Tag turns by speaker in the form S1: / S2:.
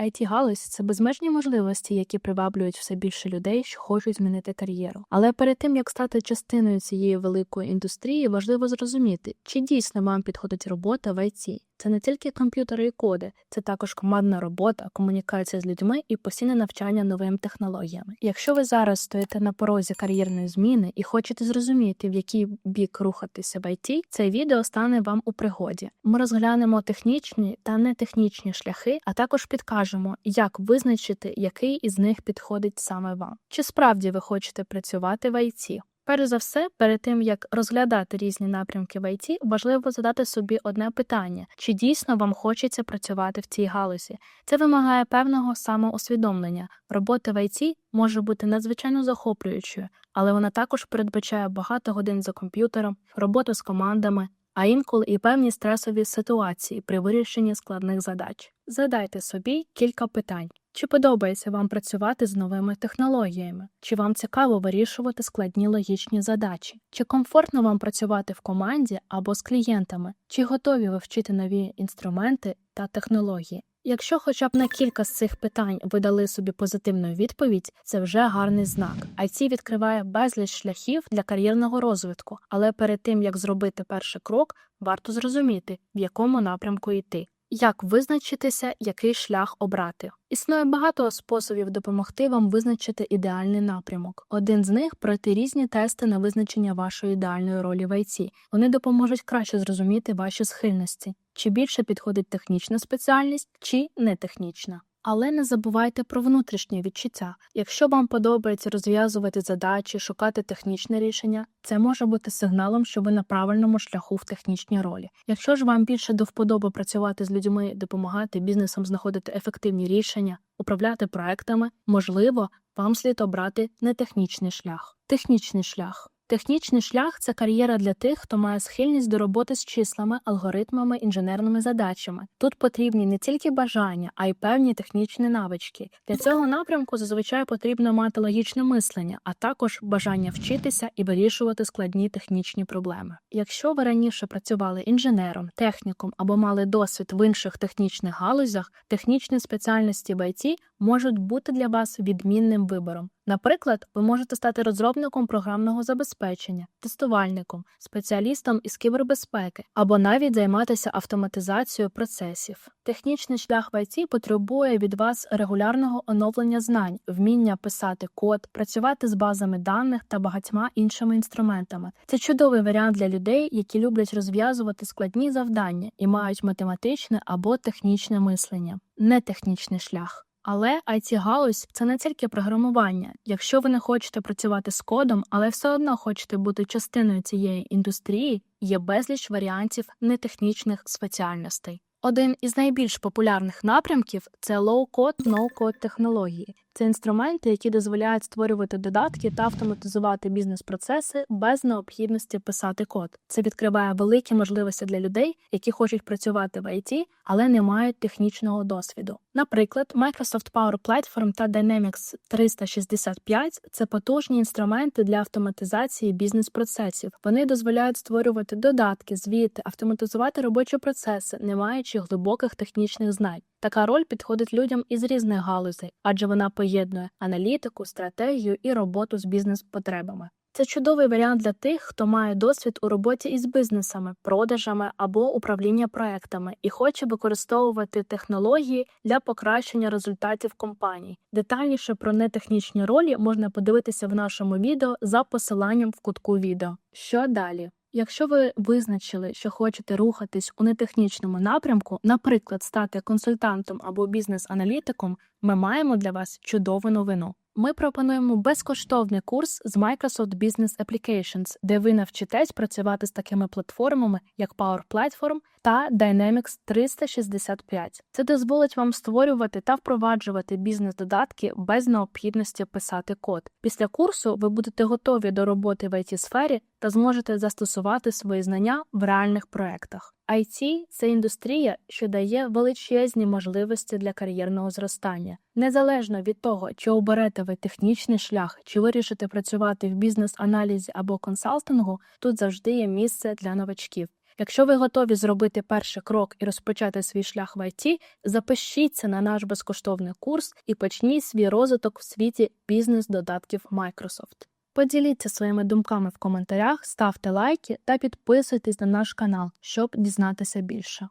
S1: it галузь це безмежні можливості, які приваблюють все більше людей, що хочуть змінити кар'єру. Але перед тим як стати частиною цієї великої індустрії, важливо зрозуміти, чи дійсно вам підходить робота в IT. Це не тільки комп'ютери і коди, це також командна робота, комунікація з людьми і постійне навчання новим технологіями. Якщо ви зараз стоїте на порозі кар'єрної зміни і хочете зрозуміти, в який бік рухатися в IT, це відео стане вам у пригоді. Ми розглянемо технічні та нетехнічні шляхи, а також підкажемо, як визначити, який із них підходить саме вам. Чи справді ви хочете працювати в IT? Перш за все, перед тим як розглядати різні напрямки в IT, важливо задати собі одне питання: чи дійсно вам хочеться працювати в цій галузі? Це вимагає певного самоусвідомлення. Робота в IT може бути надзвичайно захоплюючою, але вона також передбачає багато годин за комп'ютером, роботу з командами, а інколи і певні стресові ситуації при вирішенні складних задач. Задайте собі кілька питань. Чи подобається вам працювати з новими технологіями? Чи вам цікаво вирішувати складні логічні задачі? Чи комфортно вам працювати в команді або з клієнтами? Чи готові ви вчити нові інструменти та технології? Якщо хоча б на кілька з цих питань ви дали собі позитивну відповідь, це вже гарний знак. IT відкриває безліч шляхів для кар'єрного розвитку, але перед тим як зробити перший крок, варто зрозуміти, в якому напрямку йти. Як визначитися, який шлях обрати? Існує багато способів допомогти вам визначити ідеальний напрямок. Один з них пройти різні тести на визначення вашої ідеальної ролі в IT. Вони допоможуть краще зрозуміти ваші схильності, чи більше підходить технічна спеціальність, чи не технічна. Але не забувайте про внутрішнє відчуття. Якщо вам подобається розв'язувати задачі, шукати технічне рішення, це може бути сигналом, що ви на правильному шляху в технічній ролі. Якщо ж вам більше до вподоби працювати з людьми, допомагати бізнесам знаходити ефективні рішення, управляти проектами, можливо, вам слід обрати не технічний шлях. Технічний шлях. Технічний шлях це кар'єра для тих, хто має схильність до роботи з числами, алгоритмами, інженерними задачами. Тут потрібні не тільки бажання, а й певні технічні навички. Для цього напрямку зазвичай потрібно мати логічне мислення, а також бажання вчитися і вирішувати складні технічні проблеми. Якщо ви раніше працювали інженером, техніком або мали досвід в інших технічних галузях, технічні спеціальності в можуть бути для вас відмінним вибором. Наприклад, ви можете стати розробником програмного забезпечення, тестувальником, спеціалістом із кібербезпеки або навіть займатися автоматизацією процесів. Технічний шлях в IT потребує від вас регулярного оновлення знань, вміння писати код, працювати з базами даних та багатьма іншими інструментами. Це чудовий варіант для людей, які люблять розв'язувати складні завдання і мають математичне або технічне мислення, не технічний шлях. Але it галузь це не тільки програмування. Якщо ви не хочете працювати з кодом, але все одно хочете бути частиною цієї індустрії, є безліч варіантів нетехнічних спеціальностей. Один із найбільш популярних напрямків це лоу-код, ноу-код технології. Це інструменти, які дозволяють створювати додатки та автоматизувати бізнес-процеси без необхідності писати код. Це відкриває великі можливості для людей, які хочуть працювати в IT, але не мають технічного досвіду. Наприклад, Microsoft Power Platform та Dynamics 365 – це потужні інструменти для автоматизації бізнес-процесів. Вони дозволяють створювати додатки, звіти, автоматизувати робочі процеси, не маючи глибоких технічних знань. Така роль підходить людям із різних галузей, адже вона поєднує аналітику, стратегію і роботу з бізнес-потребами. Це чудовий варіант для тих, хто має досвід у роботі із бізнесами, продажами або управління проектами і хоче використовувати технології для покращення результатів компаній. Детальніше про нетехнічні ролі можна подивитися в нашому відео за посиланням в кутку відео. Що далі? Якщо ви визначили, що хочете рухатись у нетехнічному напрямку, наприклад, стати консультантом або бізнес-аналітиком, ми маємо для вас чудову новину. Ми пропонуємо безкоштовний курс з Microsoft Business Applications, де ви навчитесь працювати з такими платформами, як Power Platform та Dynamics 365. Це дозволить вам створювати та впроваджувати бізнес-додатки без необхідності писати код. Після курсу ви будете готові до роботи в it сфері та зможете застосувати свої знання в реальних проектах. IT – це індустрія, що дає величезні можливості для кар'єрного зростання. Незалежно від того, чи оберете ви технічний шлях, чи вирішите працювати в бізнес-аналізі або консалтингу, тут завжди є місце для новачків. Якщо ви готові зробити перший крок і розпочати свій шлях в ІТ, запишіться на наш безкоштовний курс і почніть свій розвиток в світі бізнес-додатків Microsoft. Поділіться своїми думками в коментарях, ставте лайки та підписуйтесь на наш канал, щоб дізнатися більше.